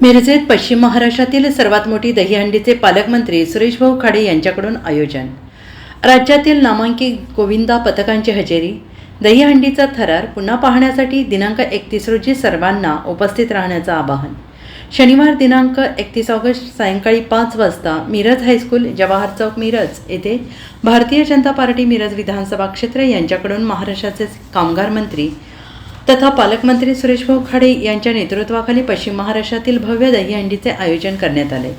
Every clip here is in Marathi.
मिरजेत पश्चिम महाराष्ट्रातील सर्वात मोठी दहीहंडीचे पालकमंत्री सुरेशभाऊ खाडे यांच्याकडून आयोजन. राज्यातील नामांकित गोविंदा पथकांची हजेरी. दहीहंडीचा थरार पुन्हा पाहण्यासाठी दिनांक एकतीस रोजी सर्वांना उपस्थित राहण्याचं आवाहन. शनिवार दिनांक एकतीस ऑगस्ट सायंकाळी पाच वाजता मिरज हायस्कूल जवाहर चौक मिरज येथे भारतीय जनता पार्टी मिरज विधानसभा क्षेत्र यांच्याकडून महाराष्ट्राचे कामगार मंत्री तथा पालकमंत्री सुरेशभाऊ खाडे यांच्या नेतृत्वाखाली पश्चिम महाराष्ट्रातील भव्य दहीहंडीचे आयोजन करण्यात आले.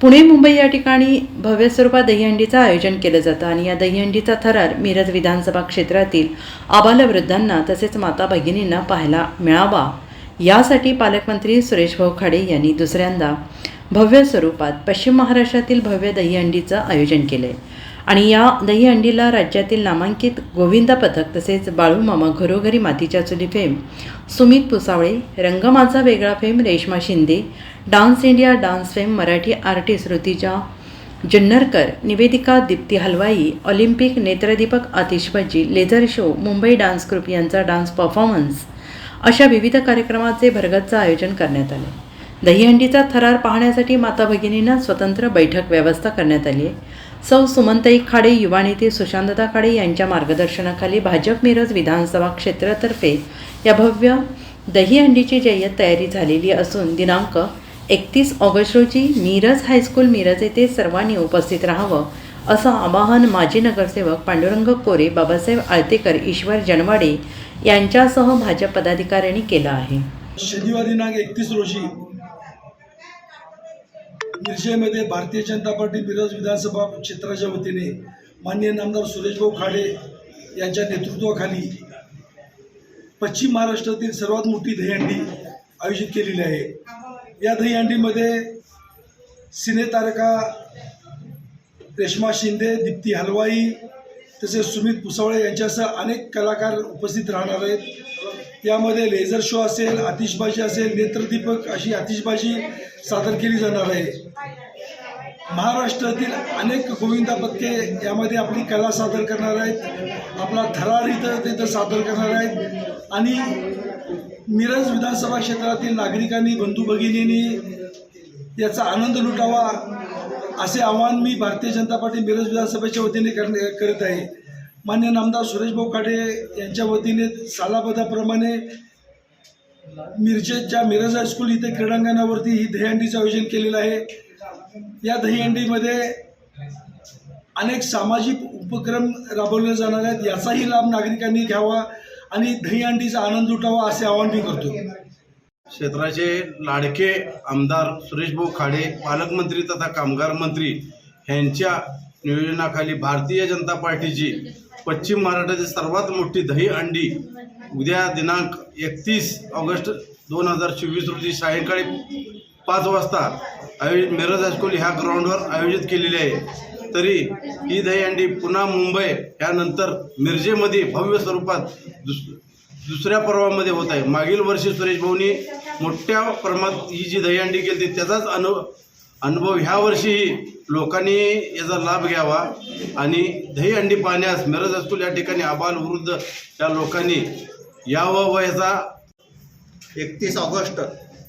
पुणे मुंबई या ठिकाणी भव्य स्वरूपात दहीहंडीचं आयोजन केलं जातं आणि या दहीहंडीचा थरार मिरज विधानसभा क्षेत्रातील आबालवृद्धांना तसेच माता भगिनींना पाहायला मिळावा. यासाठी पालकमंत्री सुरेशभाऊ खाडे यांनी दुसऱ्यांदा भव्य स्वरूपात पश्चिम महाराष्ट्रातील भव्य दहीहंडीचं आयोजन केले. आणि या दहीहंडीला राज्यातील नामांकित गोविंदा पथक तसेच बाळूमामा घरोघरी मातीच्या चुली fame Sumit Pusavale Rang Majha Vegla fame Reshma Shinde dance India dance fame Marathi artist Rutija Junnarkar निवेदिका दीप्ती हलवाई ऑलिम्पिक नेत्रदीपक आतिषबाजी laser show Mumbai dance group यांचा डान्स परफॉर्मन्स अशा विविध कार्यक्रमाचे भरगतचं आयोजन करण्यात आले. दहीहंडीचा थरार पाहण्यासाठी माता भगिनींना स्वतंत्र बैठक व्यवस्था करण्यात आली आहे. सौ सुमनताई खाडे युवा नेते सुशांतता खाडे यांच्या मार्गदर्शनाखाली भाजप मिरज विधानसभा क्षेत्रातर्फे या भव्य दहीहंडीची जय्यत तयारी झालेली असून दिनांक एकतीस ऑगस्ट रोजी मिरज हायस्कूल मिरज येथे सर्वांनी उपस्थित राहावं असं आवाहन माजी नगरसेवक पांडुरंग कोरे बाबासाहेब आळतेकर ईश्वर जनवाडे यांच्यासह भाजप पदाधिकाऱ्यांनी केलं आहे. शनिवारी दिनांक एकतीस रोजी मिरजेमध्ये भारतीय जनता पार्टी मिरज विधानसभा क्षेत्राच्या वतीने माननीय नामदार सुरेशभाऊ खाडे यांच्या नेतृत्वाखाली पश्चिम महाराष्ट्रातील सर्वात मोठी दहीहंडी आयोजित केलेली आहे. या दहीहंडीमध्ये सिनेतारका रेश्मा शिंदे दीप्ती हलवाई तसेच सुमित पुसावळे यांच्यासह अनेक कलाकार उपस्थित राहणार आहेत. यामध्ये लेझर शो असेल आतिषबाजी असेल नेत्रदीपक अशी आतिषबाजी सादर केली जाणार आहे. महाराष्ट्रातील अनेक गोविंदा यामध्ये आपली कला सादर करणार आहेत. आपला थरार इथं तिथं सादर करणार आहेत. आणि मिरज विधानसभा क्षेत्रातील नागरिकांनी बंधू भगिनींनी याचा आनंद लुटावा असे आवाहन मी भारतीय जनता पार्टी मिरज विधानसभेच्या वतीने करणे करत आहे. मान्य नामदार सुरेशभाऊ खाडे यांच्या वतीने सालाबदाप्रमाणे मिरजेच्या मिरज हायस्कूल इथे क्रीडांगणावरती ही दहीहंडीचं आयोजन केलेलं आहे. या दहीहंडीमध्ये अनेक सामाजिक उपक्रम राबवले जाणार आहेत याचाही लाभ नागरिकांनी घ्यावा आणि दहीहंडीचा आनंद उठावा असे आवाहन मी करतो. क्षेत्राचे लाडके आमदार सुरेशभाऊ खाडे पालकमंत्री तथा कामगार मंत्री यांच्या नियोजनाखाली भारतीय जनता पार्टीची पश्चिम महाराष्ट्रातील सर्वात मोठी दही अंडी उद्या दिनांक एकतीस ऑगस्ट दोन हजार चोवीस रोजी सायंकाळी पाच वाजता आयोजित मिरज हायस्कूल ह्या ग्राउंडवर आयोजित केलेली आहे. तरी ही दहीहंडी पुन्हा मुंबई यानंतर मिरजेमध्ये भव्य स्वरूपात दुस दुसऱ्या पर्वामध्ये होत आहे. मागील वर्षी सुरेश भाऊनी मोठ्या प्रमाणात ही जी दहीहंडी केली त्याचाच अनु अनुभव ह्या वर्षीही लोकांनी याचा लाभ घ्यावा आणि दहीहंडी पाहण्यास मिरज असतो या ठिकाणी आबाल वृद्ध या लोकांनी यावं व याचा एकतीस ऑगस्ट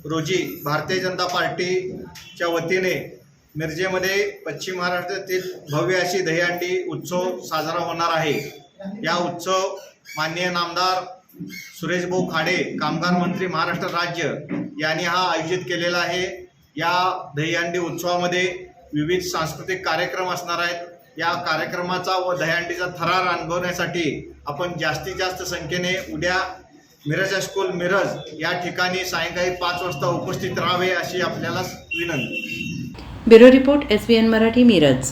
रोजी भारतीय जनता पार्टीच्या वतीने मिरजेमध्ये पश्चिम महाराष्ट्रातील भव्य अशी दहीहंडी उत्सव साजरा होणार आहे. या उत्सव माननीय नामदार सुरेशभाऊ खाडे कामगार मंत्री महाराष्ट्र राज्य यांनी हा आयोजित केलेला आहे. या दहीहंडी उत्सवामध्ये विविध सांस्कृतिक कार्यक्रम असणार आहेत. या कार्यक्रमाचा व दहीहंडीचा थरार अनुभवण्यासाठी आपण जास्तीत जास्त संख्येने उद्या मिरज हायस्कूल मिरज या ठिकाणी सायंकाळी पाच वाजता उपस्थित राहावे अशी आपल्याला विनंती. Bureau report S N Marathi Miraj.